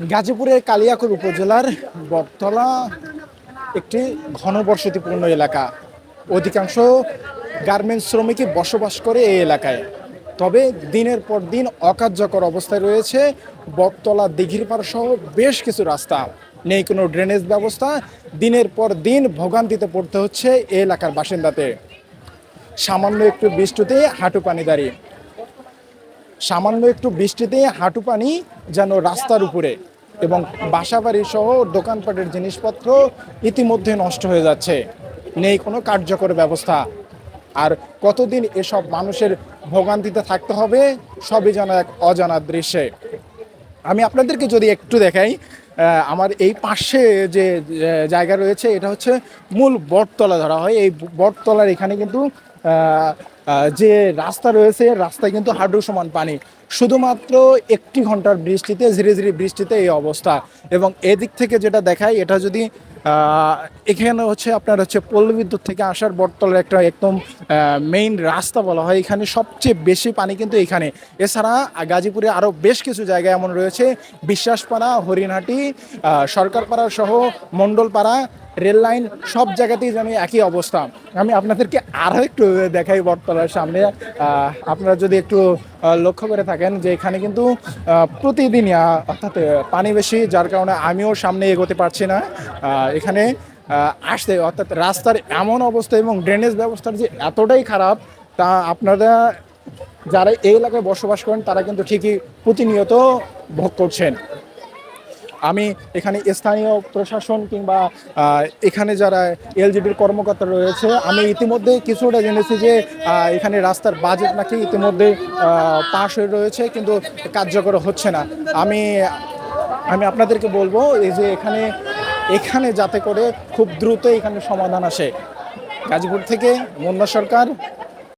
গাজীপুরের কালিয়াকৈর উপজেলার বটতলা একটি ঘনবসতিপূর্ণ এলাকা। অধিকাংশ গার্মেন্টস শ্রমিকই বসবাস করে এই এলাকায়। তবে দিনের পর দিন অকার্যকর অবস্থায় রয়েছে বটতলা দিঘির সহ বেশ কিছু রাস্তা। নেই কোনো ড্রেনেজ ব্যবস্থা। দিনের পর দিন ভোগান্তিতে পড়তে হচ্ছে এলাকার বাসিন্দাতে সামান্য একটু বৃষ্টিতে হাঁটু পানি দাঁড়িয়ে। সামান্য একটু বৃষ্টিতে হাঁটু পানি যেন রাস্তার উপরে এবং বাসাবাড়ি সহ দোকানপাটের জিনিসপত্র ইতিমধ্যে নষ্ট হয়ে যাচ্ছে। নেই কোনো কার্যকর ব্যবস্থা। আর কতদিন এসব মানুষের ভোগান্তিতে থাকতে হবে, সবই যেন এক অজানা দৃশ্যে। আমি আপনাদেরকে যদি একটু দেখাই আমার এই পাশে যে জায়গা রয়েছে, এটা হচ্ছে মূল বটতলা ধরা হয়। এই বটতলার এখানে কিন্তু যে রাস্তা রয়েছে, রাস্তায় কিন্তু হাঁটু সমান পানি। শুধুমাত্র একটি ঘণ্টার বৃষ্টিতে ধীরে ধীরে বৃষ্টিতে এই অবস্থা। এবং এদিক থেকে যেটা দেখায়, এটা যদি এখানে হচ্ছে আপনার হচ্ছে পল্লী বিদ্যুৎ থেকে আসার বটতলের একটা একদম মেইন রাস্তা বলা হয়। এখানে সবচেয়ে বেশি পানি কিন্তু এখানে। এছাড়া গাজীপুরে আরও বেশ কিছু জায়গা এমন রয়েছে। বিশ্বাসপাড়া, হরিণহাটি সরকারপাড়া সহ মণ্ডলপাড়া রেল লাইন সব জায়গাতেই যেন একই অবস্থা। আমি আপনাদেরকে আরও একটু দেখাই বটতলার সামনে। আপনারা যদি একটু লক্ষ্য করে থাকেন যে এখানে কিন্তু প্রতিদিনই অর্থাৎ পানি বেশি, যার কারণে আমিও সামনে এগোতে পারছি না। এখানে আসতে, অর্থাৎ রাস্তার এমন অবস্থা এবং ড্রেনেজ ব্যবস্থার যে এতটাই খারাপ, তা আপনারা যারা এই এলাকায় বসবাস করেন, তারা কিন্তু ঠিকই প্রতিনিয়ত ভোগ করছেন। আমি এখানে স্থানীয় প্রশাসন কিংবা এখানে যারা এলজিডির কর্মকর্তা রয়েছে, আমি ইতিমধ্যে কিছুটা জেনেছি যে এখানে রাস্তার বাজেট নাকি ইতিমধ্যে পাশ হয়ে রয়েছে, কিন্তু কার্যকর হচ্ছে না। আমি আমি আপনাদেরকে বলব, এই যে এখানে এখানে যাতে করে খুব দ্রুত এখানে সমাধান আসে। গাজীপুর থেকে মুন্না সরকার